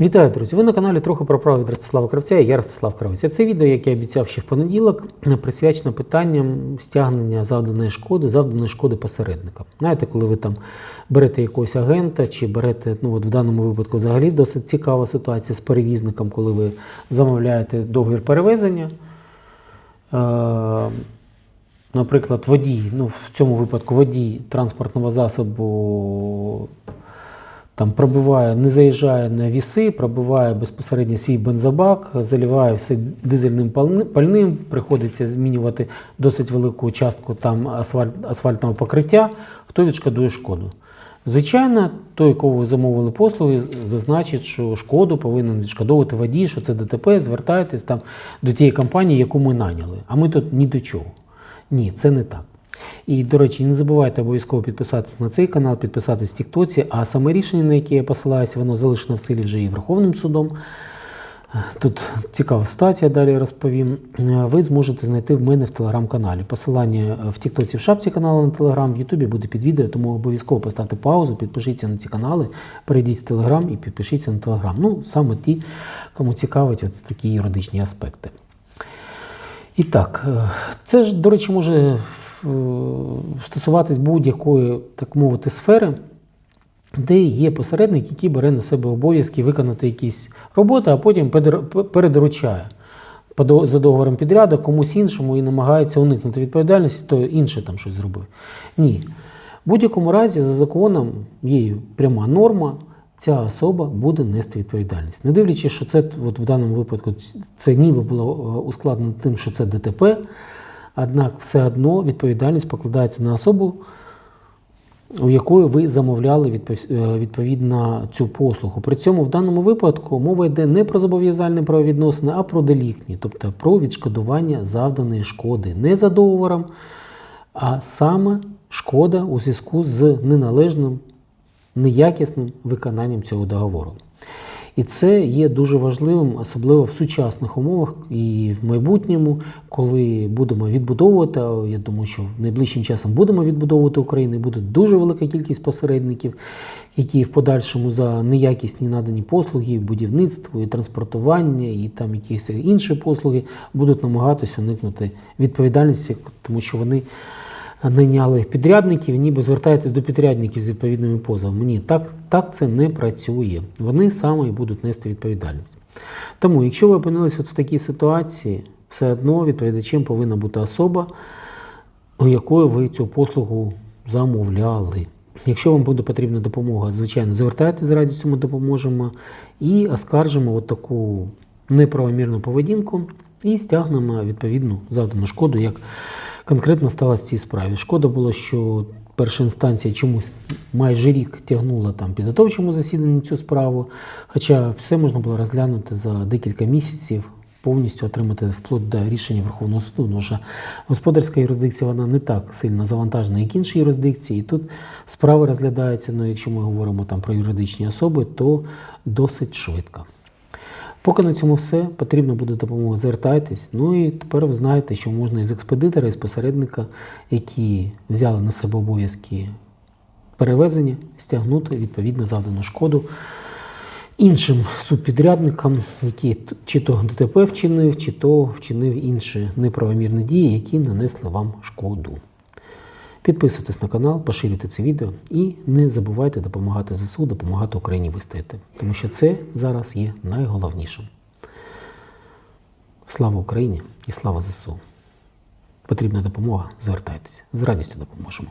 Вітаю, друзі! Ви на каналі трохи про право від Ростислава Кравця і я Ростислав Кравець. Це відео, яке я обіцяв ще в понеділок, присвячено питанням стягнення завданої шкоди, завданої шкоди посередникам. Знаєте, коли ви там берете якогось агента чи берете, ну от в даному випадку взагалі досить цікава ситуація з перевізником, коли ви замовляєте договір перевезення. Е, Наприклад, водій, ну в цьому випадку водій транспортного засобу там пробиває, не заїжджає на віси, пробиває безпосередньо свій бензобак, заливає все дизельним пальним, приходиться змінювати досить велику частку там асфальт, асфальтного покриття, хто відшкодує шкоду. Звичайно, той, кого ви замовили послуги, зазначить, що шкоду повинен відшкодовувати водій, що це ДТП, звертайтесь там до тієї компанії, яку ми наняли. А ми тут ні до чого. Ні, це не так. І, до речі, не забувайте обов'язково підписатись на цей канал, підписатись в Тіктоці, а саме рішення, на яке я посилаюся, воно залишено в силі вже і Верховним судом. Тут цікава ситуація, далі розповім. Ви зможете знайти в мене в телеграм-каналі. Посилання в Тіктоці в шапці каналу на Телеграм, в Ютубі буде під відео, тому обов'язково поставте паузу, підпишіться на ці канали, перейдіть в Телеграм і підпишіться на Телеграм. Ну, саме ті, кому цікавить от такі юридичні аспекти. І так, е, це ж, до речі, може стосуватись будь-якої, так мовити, сфери, де є посередник, який бере на себе обов'язки виконати якісь роботи, а потім передор- передоручає за договором підряду комусь іншому і намагається уникнути відповідальності, то інший там щось зробив. Ні. В будь-якому разі, за законом є пряма норма, ця особа буде нести відповідальність. Не дивлячись, що це от в даному випадку це ніби було е, ускладнено тим, що це ДТП, однак все одно відповідальність покладається на особу, у якої ви замовляли е, відповідно цю послугу. При цьому в даному випадку мова йде не про зобов'язальні правовідносини, а про деліктні, тобто про відшкодування завданої шкоди не за договором, а саме шкода у зв'язку з неналежним, неякісним виконанням цього договору. І це є дуже важливим, особливо в сучасних умовах і в майбутньому, коли будемо відбудовувати. Я думаю, що найближчим часом будемо відбудовувати Україну. Буде дуже велика кількість посередників, які в подальшому за неякісні надані послуги, будівництво, і транспортування, і там якісь інші послуги будуть намагатися уникнути відповідальності, тому що вони найняли підрядників, ніби звертаєтесь до підрядників з відповідними позовами. Ні, так, так це не працює. Вони саме і будуть нести відповідальність. Тому, якщо ви опинились от в такій ситуації, все одно відповідачем повинна бути особа, у якої ви цю послугу замовляли. Якщо вам буде потрібна допомога, звичайно, звертайтеся з радістю, ми допоможемо і оскаржимо от таку неправомірну поведінку і стягнемо відповідну завдану шкоду, як конкретно сталося в цій справі. Шкода було, що перша інстанція чомусь майже рік тягнула там підготовчому засіданні цю справу, хоча все можна було розглянути за декілька місяців. Повністю отримати вплоть до рішення Верховного суду, тому що господарська юрисдикція вона не так сильно завантажена, як інші юрисдикції. І тут справи розглядаються, ну якщо ми говоримо там про юридичні особи, то досить швидко. Поки на цьому все, потрібна буде допомога, звертайтесь. Ну і тепер ви знаєте, що можна із експедитора, із посередника, які взяли на себе обов'язки перевезення, стягнути відповідно завдану шкоду іншим субпідрядникам, які чи то ДТП вчинив, чи то вчинив інші неправомірні дії, які нанесли вам шкоду. Підписуйтесь на канал, поширюйте це відео і не забувайте допомагати ЗСУ, допомагати Україні вистояти, тому що це зараз є найголовнішим. Слава Україні і слава ЗСУ! Потрібна допомога, звертайтеся. З радістю допоможемо.